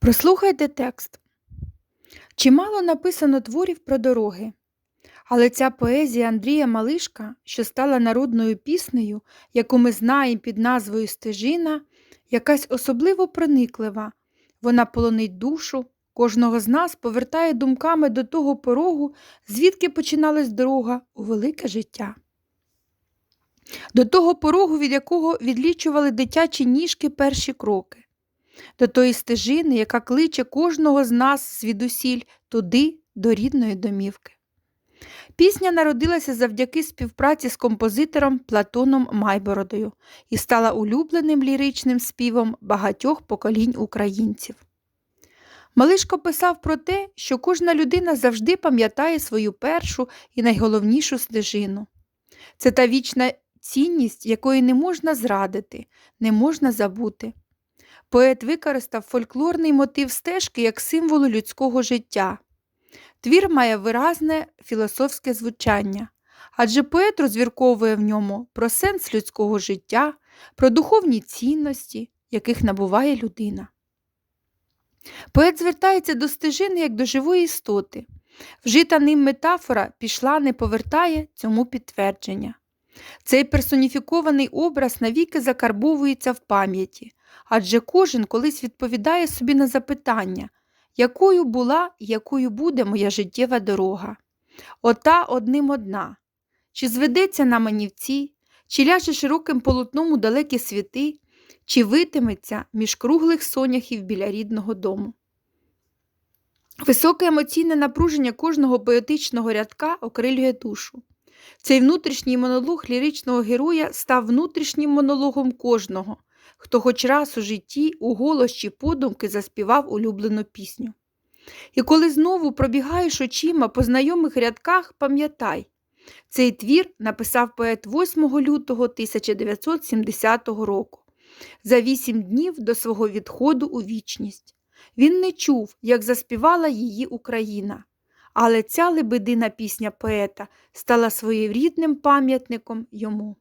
Прослухайте текст. Чимало написано творів про дороги, але ця поезія Андрія Малишка, що стала народною піснею, яку ми знаємо під назвою Стежина, якась особливо прониклива. Вона полонить душу, кожного з нас повертає думками до того порогу, звідки починалась дорога у велике життя. До того порогу, від якого відлічували дитячі ніжки перші кроки до тої стежини, яка кличе кожного з нас звідусіль туди, до рідної домівки. Пісня народилася завдяки співпраці з композитором Платоном Майбородою і стала улюбленим ліричним співом багатьох поколінь українців. Малишко писав про те, що кожна людина завжди пам'ятає свою першу і найголовнішу стежину. Це та вічна цінність, якої не можна зрадити, не можна забути. Поет використав фольклорний мотив стежки як символу людського життя. Твір має виразне філософське звучання, адже поет розвірковує в ньому про сенс людського життя, про духовні цінності, яких набуває людина. Поет звертається до стежини як до живої істоти. Вжита ним метафора пішла, не повертає цьому підтвердження. Цей персоніфікований образ навіки закарбовується в пам'яті, адже кожен колись відповідає собі на запитання, якою була і якою буде моя життєва дорога. Ота одним одна. Чи зведеться на манівці, чи ляже широким полотном у далекі світи, чи витиметься між круглих соняхів біля рідного дому. Високе емоційне напруження кожного поетичного рядка окрилює душу. Цей внутрішній монолог ліричного героя став внутрішнім монологом кожного, хто хоч раз у житті у голос чи подумки заспівав улюблену пісню. І коли знову пробігаєш очима по знайомих рядках, пам'ятай, цей твір написав поет 8 лютого 1970 року, за вісім днів до свого відходу у вічність. Він не чув, як заспівала її Україна, але ця лебедина пісня поета стала своєрідним пам'ятником йому.